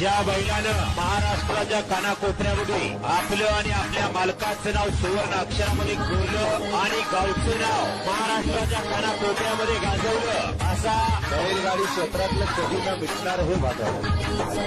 ज्या बैलानं महाराष्ट्राच्या कानाकोपऱ्यामध्ये आपलं आणि आपल्या मालकाचं नाव सुवर्ण अक्षरामध्ये कोरलं आणि गावचं नाव महाराष्ट्राच्या कानाकोपऱ्यामध्ये गाजवलं. असा बैलगाडी क्षेत्रातलं कधी न मिटणार हे वातावरण